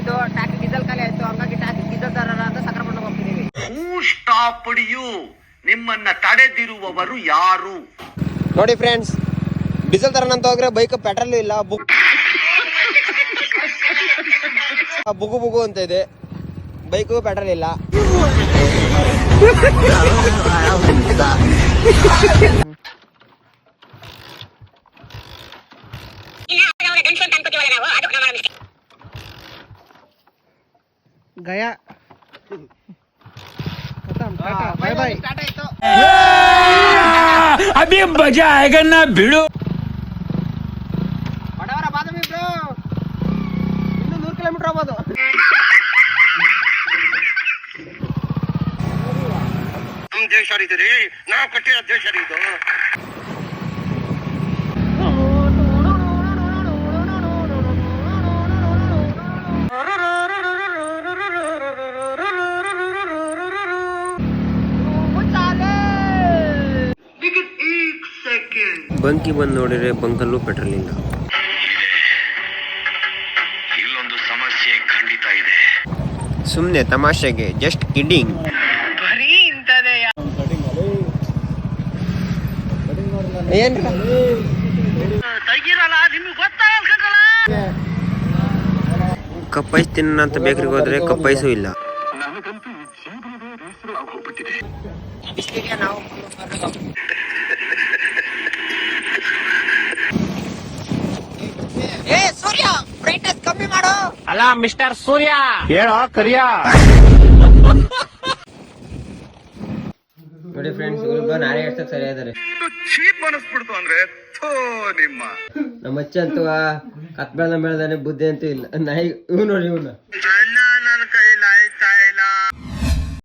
ಆಯ್ತು taxi diesel ಖಾಲಿ ಆಯ್ತು ಹಂಗಾಗಿ ಟ್ಯಾಕ್ಸಿ ಡೀಸೆಲ್ ತರೋಣ ಅಂತ ಸಕ್ಕರೆ ಮಂಡಲ ಹೋಗ್ತಿದ್ದೀವಿ ಹೂ ಸ್ಟಾಪ್ ಯು ನಿಮ್ಮನ್ನ ತಡೆದಿರುವವರು ಯಾರು? ನೋಡಿ ಫ್ರೆಂಡ್ಸ್ ಡೀಸೆಲ್ ತರೋಣ ಅಂತ ಹೋಗ್ರೆ ಬೈಕ್ ಪೆಟ್ರೋಲ್ ಇಲ್ಲ ಬುಕ್ ಬುಗು ಬುಗು ಅಂತ ಇದೆ. ಬೈಕು ಪೆಟ್ರೋಲ್ ಇಲ್ಲ. ಗಯಾ. ಬಾಯ್ ಬಾಯ್. ಅಭಿ ಮಜಾ ಆಯಗನ್ನ ಬಿಡು. ಬಡವರ ಬಾದಾಮಿ ಬ್ರೋ. ನೂರು ಕಿಲೋಮೀಟರ್ ಆಗ್ಬೋದು. ನಮ್ ದೇಶ ರೀ ನಾವು ಕಟ್ಟಿರೋ ದೇಶ ರೀ ಬಂಕಿ ಬಂದು ನೋಡಿದ್ರೆ ಬಂಕಲ್ಲೂ ಪೆಟ್ರೋಲ್ ಇಲ್ಲ. ಇಲ್ಲೊಂದು ಸಮಸ್ಯೆ ಖಂಡಿತ ಇದೆ. ಸುಮ್ಮನೆ ತಮಾಷೆಗೆ ಜಸ್ಟ್ ಕಿಡ್ಡಿಂಗ್ ಏನ್? ತೆಗಿರಲ್ಲ ನಿಮ್ಗೆ ಗೊತ್ತಾಗಲ್ಲ ಕಪ್ಪೈಸ್ ತಿನ್ನಂತ ಅಂತ ಬೇಕ್ರಿಗೆ ಹೋದ್ರೆ ಕಪ್ಪೈಸು ಇಲ್ಲ. ನಾವು? ಅಲ್ಲ ಮಿಸ್ಟರ್ ಸೂರ್ಯ. ಹೇಳೋ ಕರಿಯ. ನೋಡಿ ಫ್ರೆಂಡ್ಸ್ ಇವ್ರಿಬ್ಬ ನಾನೇ ಎಷ್ಟು ಸರಿ ಇದಾರೆ ಚೀಪ್ ಅನಿಸ್ಬಿಡ್ತು ಅಂದ್ರೆ ಥೋ ನಿಮ್ಮ. ನಮ್ಮ ಅಚ್ಚ ಅಂತೂ ಕತ್ ಬೆಳ್ದ ಬೆಳ್ದಾನೆ ಬುದ್ಧಿ ಅಂತೂ ಇಲ್ಲ. ನಾಯಿ ಇವ್ ನೋಡಿ ಇವನ್ನ